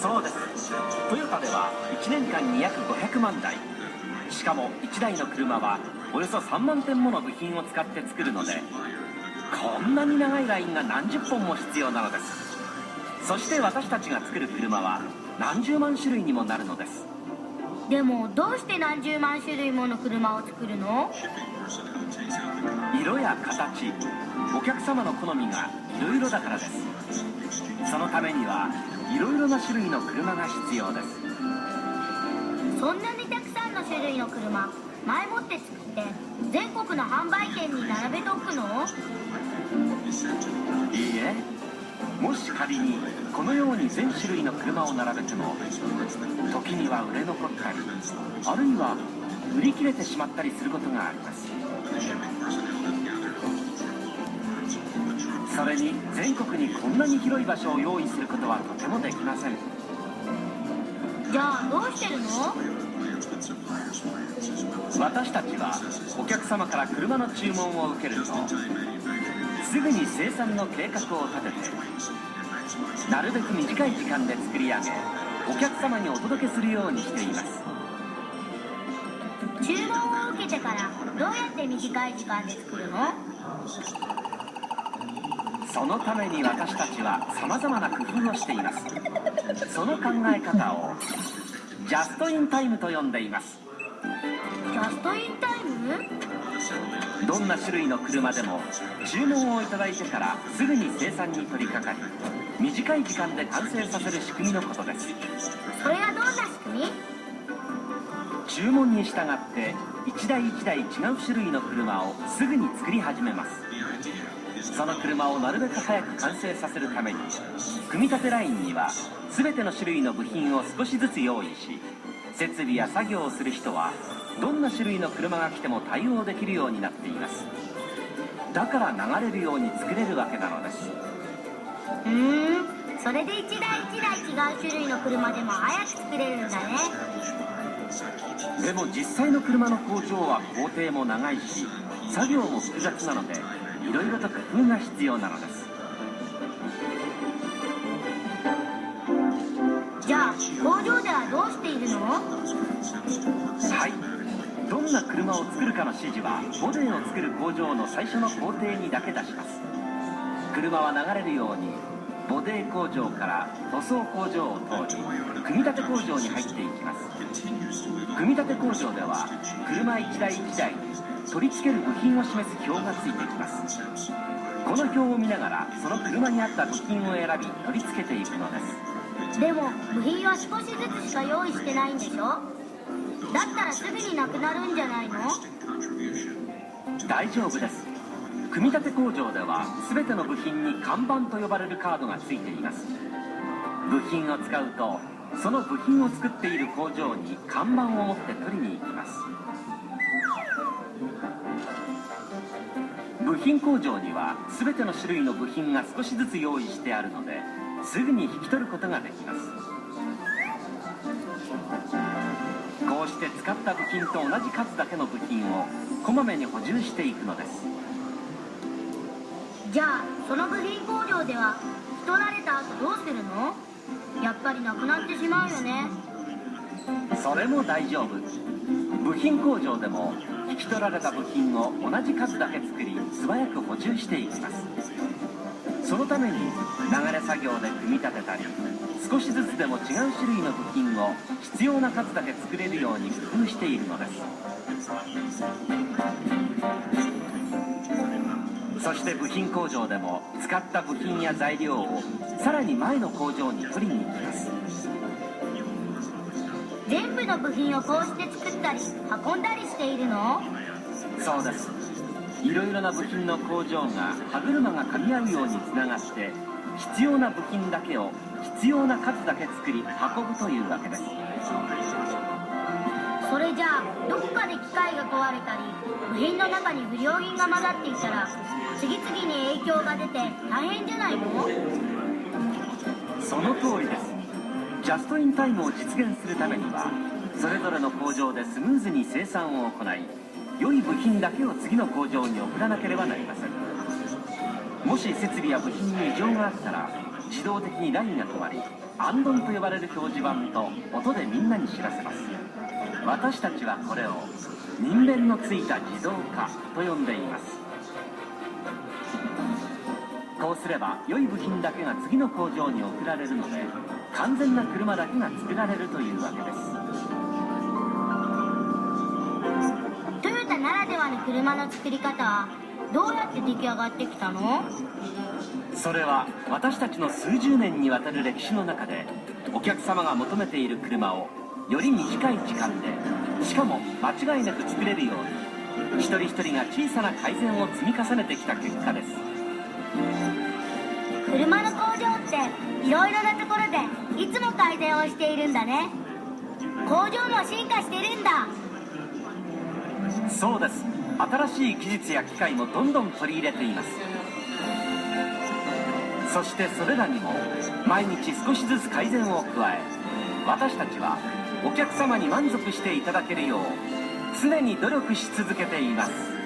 そうです。トヨタでは1年間に約500万台。しかも1台の車はおよそ3万点もの部品を使って作るのでこんなに長いラインが何十本も必要なのです。そして私たちが作る車は何十万種類にもなるのです。でもどうして何十万種類もの車を作るの？色や形お客様の好みがいろいろだからです。そのためにはいろいろな種類の車が必要です。そんなにたくさんの種類の車前もって作って全国の販売店に並べとくの？もし仮にこのように全種類の車を並べても時には売れ残ったりあるいは売り切れてしまったりすることがあります。それに全国にこんなに広い場所を用意することはとてもできません。じゃあどうしてるの？私たちはお客様から車の注文を受けるとすぐに生産の計画を立ててなるべく短い時間で作り上げお客様にお届けするようにしています。注文を受けてからどうやって短い時間で作るの？そのために私たちは様々な工夫をしています。その考え方をジャストインタイムと呼んでいます。ジャストインタイム？どんな種類の車でも注文をいただいてからすぐに生産に取り掛かり短い時間で完成させる仕組みのことです。それはどんな仕組み？注文に従って一台一台違う種類の車をすぐに作り始めます。その車をなるべく早く完成させるために組み立てラインには全ての種類の部品を少しずつ用意し設備や作業をする人はどんな種類の車が来ても対応できるようになっています。だから流れるように作れるわけなのです。うーん。それで一台一台違う種類の車でも早く作れるんだね。でも実際の車の工場は工程も長いし作業も複雑なのでいろいろと工夫が必要なのです。じゃあ工場ではどうしているの？はいどんな車を作るかの指示はボデーを作る工場の最初の工程にだけ出します。車は流れるようにボデー工場から塗装工場を通り組み立て工場に入っていきます組み立て工場では車1台1台に取り付ける部品を示す表がついてきます。この表を見ながらその車に合った部品を選び取り付けていくのです。でも部品は少しずつしか用意してないんでしょ？だったらすぐになくなるんじゃないの？大丈夫です。組み立て工場では全ての部品に看板と呼ばれるカードがついています。部品を使うとその部品を作っている工場に看板を持って取りに行きます。部品工場には全ての種類の部品が少しずつ用意してあるのですぐに引き取ることができます。こうして使った部品と同じ数だけの部品をこまめに補充していくのです。じゃあその部品工場では引き取られた後どうするの？やっぱりなくなってしまうよね。それも大丈夫。部品工場でも引き取られた部品を同じ数だけ作り素早く補充していきます。そのために流れ作業で組み立てたり少しずつでも違う種類の部品を必要な数だけ作れるように工夫しているのです。そして部品工場でも使った部品や材料をさらに前の工場に取りに行きます。全部の部品をこうして作ったり運んだりしているの？そうです。いろいろな部品の工場が歯車が噛み合うようにつながって必要な部品だけを必要な数だけ作り運ぶというわけです。それじゃあどこかで機械が壊れたり部品の中に不良品が混ざっていたら次々に影響が出て大変じゃないの？その通りです。ジャストインタイムを実現するためにはそれぞれの工場でスムーズに生産を行い良い部品だけを次の工場に送らなければなりません。もし設備や部品に異常があったら自動的にラインが止まりアンドンと呼ばれる表示板と音でみんなに知らせます。私たちはこれを人弁のついた自動化と呼んでいます。こうすれば良い部品だけが次の工場に送られるので完全な車だけが作られるというわけです。トヨタならではの車の作り方はどうやって出来上がってきたの？それは私たちの数十年にわたる歴史の中でお客様が求めている車をより短い時間でしかも間違いなく作れるように一人一人が小さな改善を積み重ねてきた結果です。車の工場っていろいろなところでいつも改善をしているんだね。工場も進化してるんだ。そうです新しい技術や機械もどんどん取り入れています。そしてそれらにも毎日少しずつ改善を加え私たちはお客様に満足していただけるよう常に努力し続けています。